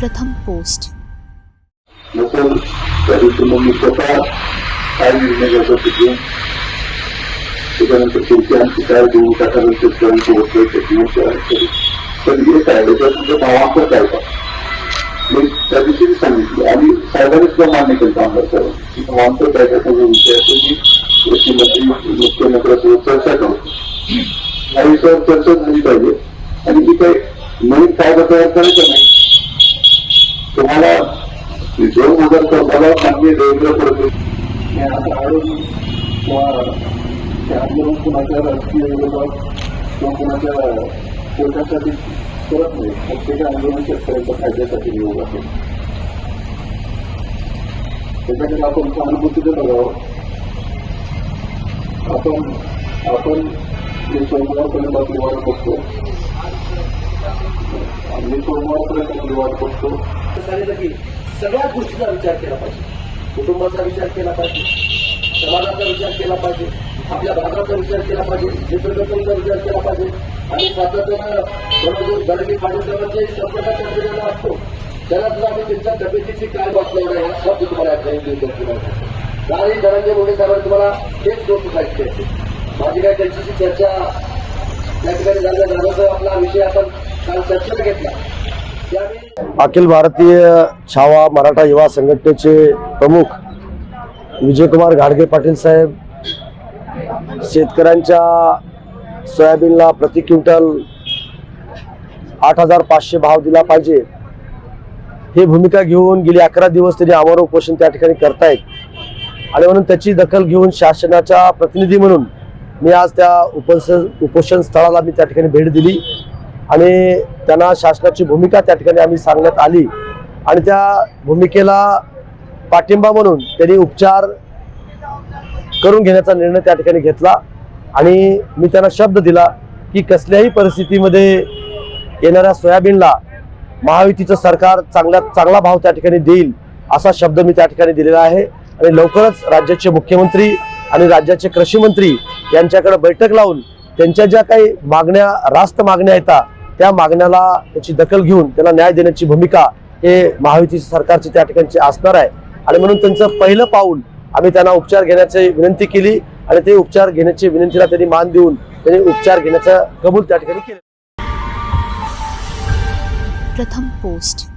प्रथम पोस्ट। नसेल त्या दिवशी मग मी स्वतः काय निर्णय घ्यायचा ते घेऊन त्याच्यानंतर शेवटी आमची काय भूमिका करायची शेतकऱ्यांची होते त्याची पण एक आहे त्याच्यात तुमचं भावांतर काय का मी त्या दिवशी मी सांगितलं आणि साहेबांनी सुद्धा मान्य केलं आमदार साहेब की भावांतर काय त्याचा जो विषय आहे तो मी कृषी मंत्री मुख्यमंत्र्यांसोबत चर्चा करतो या विषयावर चर्चा झाली पाहिजे आणि जी काही नवीन कायदा तयार करायचा नाही? तुम्हाला दोन हजार चौदाला चांगली देवेंद्र फडणवीस किंवा ते आंदोलन कुणाच्या राजकीय विरोधात किंवा कुणाच्या पोटासाठी करत नाही. प्रत्येक आंदोलन शेतकऱ्यांच्या फायद्यासाठी निवड असेल त्याच्याकडे आपण सहानुभूतीने बघावं. आपण आपण जे सोमवारपर्यंत वाट बघतो मी सोमवारपर्यंत आपली वाट बघतो सांगितलं की सगळ्या गोष्टीचा विचार केला पाहिजे. कुटुंबाचा विचार केला पाहिजे. समाजाचा विचार केला पाहिजे. आपल्या भागाचा विचार केला पाहिजे. मित्रकथांचा विचार केला पाहिजे. आणि सातत्यानं जो दरडी पाठीसाहेबांचे संपर्काच्या ठरलेला असतो. त्याला सुद्धा आम्ही त्यांच्या तब्येतीची काय बातमी आहे हा शब्द तुम्हाला या धनंजय मोठे साहेबांनी तुम्हाला तेच गोष्ट सांगितली आहे माझी काय त्यांच्याशी चर्चा त्या ठिकाणी झाल्या तर आपला विषय आपण अखिल भारतीय छावा मराठा युवा संघटनेचे प्रमुख विजयकुमार घाडगे पाटील साहेब शेतकऱ्यांच्या सोयाबीनला प्रति क्विंटल आठ हजार पाचशे भाव दिला पाहिजे. ही भूमिका घेऊन गेली अकरा दिवस त्यांनी आमरण उपोषण त्या ठिकाणी करतायत. आणि म्हणून त्याची दखल घेऊन शासनाच्या प्रतिनिधी म्हणून मी आज त्या उपोषण उपोषण स्थळाला मी त्या ठिकाणी भेट दिली. आणि त्यांना शासनाची भूमिका त्या ठिकाणी आम्ही सांगण्यात आली. आणि त्या भूमिकेला पाठिंबा म्हणून त्यांनी उपचार करून घेण्याचा निर्णय त्या ठिकाणी घेतला. आणि मी त्यांना शब्द दिला की कसल्याही परिस्थितीमध्ये येणाऱ्या सोयाबीनला महायुतीचं सरकार चांगल्या चांगला भाव त्या ठिकाणी देईल असा शब्द मी त्या ठिकाणी दिलेला आहे. आणि लवकरच राज्याचे मुख्यमंत्री आणि राज्याचे कृषी मंत्री यांच्याकडे बैठक लावून त्यांच्या ज्या काही मागण्या रास्त मागण्या येतात त्या मागण्याला त्याची दखल घेऊन त्याला न्याय देण्याची भूमिका हे महायुती सरकारची त्या ठिकाणची असणार आहे. आणि म्हणून त्यांचं पहिलं पाऊल आम्ही त्यांना उपचार घेण्याची विनंती केली आणि ते उपचार घेण्याची विनंतीला त्यांनी मान देऊन त्यांनी उपचार घेण्याचा कबूल त्या ठिकाणी केलं. प्रथम पोस्ट.